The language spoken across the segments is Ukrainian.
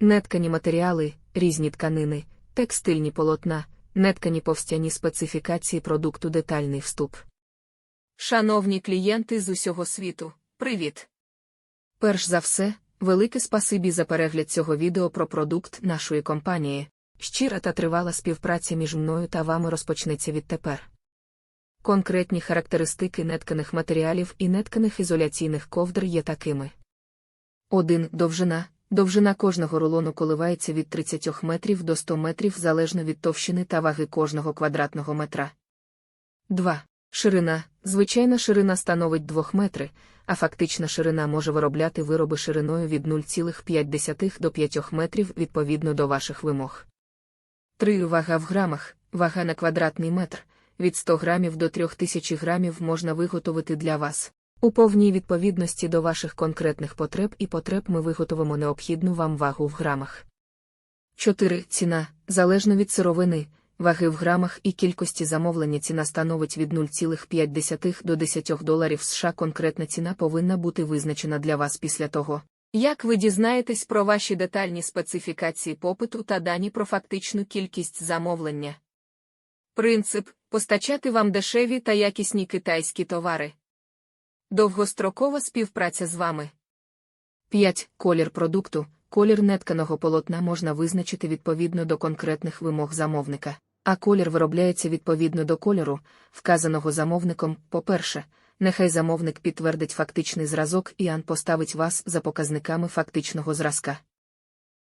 Неткані матеріали, різні тканини, текстильні полотна, неткані повстяні специфікації продукту детальний вступ. Шановні клієнти з усього світу, привіт! Перш за все, велике спасибі за перегляд цього відео про продукт нашої компанії. Щира та тривала співпраця між мною та вами розпочнеться відтепер. Конкретні характеристики нетканих матеріалів і нетканих ізоляційних ковдр є такими. 1. Довжина. Довжина кожного рулону коливається від 30 метрів до 100 метрів залежно від товщини та ваги кожного квадратного метра. 2. Ширина. Звичайна ширина становить 2 метри, а фактична ширина може виробляти вироби шириною від 0,5 до 5 метрів відповідно до ваших вимог. 3. Вага в грамах. Вага на квадратний метр. Від 100 грамів до 3000 грамів можна виготовити для вас. У повній відповідності до ваших конкретних потреб і потреб ми виготовимо необхідну вам вагу в грамах. 4. Ціна. Залежно від сировини, ваги в грамах і кількості замовлення ціна становить від 0,5 до 10 доларів США. Конкретна ціна повинна бути визначена для вас після того, Як ви дізнаєтесь про ваші детальні специфікації попиту та дані про фактичну кількість замовлення? Принцип постачати вам дешеві та якісні китайські товари. Довгострокова співпраця з вами. 5. Колір продукту. Колір нетканого полотна можна визначити відповідно до конкретних вимог замовника, а колір виробляється відповідно до кольору, вказаного замовником. По-перше, нехай замовник підтвердить фактичний зразок і ан поставить вас за показниками фактичного зразка.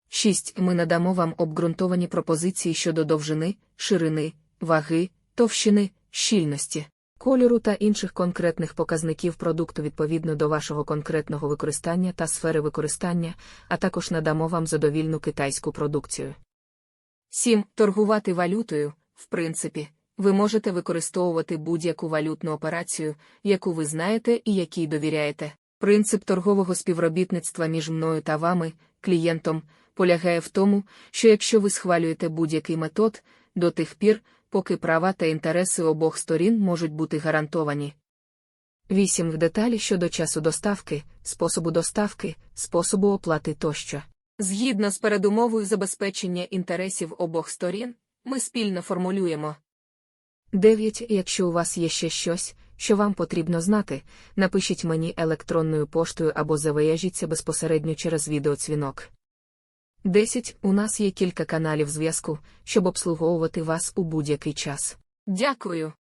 6. Ми надамо вам обґрунтовані пропозиції щодо довжини, ширини, ваги, товщини, щільності кольору та інших конкретних показників продукту відповідно до вашого конкретного використання та сфери використання, а також надамо вам задовільну китайську продукцію. 7. Торгувати валютою, в принципі, ви можете використовувати будь-яку валютну операцію, яку ви знаєте і якій довіряєте. Принцип торгового співробітництва між мною та вами, клієнтом, полягає в тому, що якщо ви схвалюєте будь-який метод, до тих пір, поки права та інтереси обох сторін можуть бути гарантовані. 8. В деталі щодо часу доставки, способу доставки, способу оплати тощо. Згідно з передумовою забезпечення інтересів обох сторін, ми спільно формулюємо. 9. Якщо у вас є ще щось, що вам потрібно знати, напишіть мені електронною поштою або завияжіться безпосередньо через відеоцвінок. 10. У нас є кілька каналів зв'язку, щоб обслуговувати вас у будь-який час. Дякую.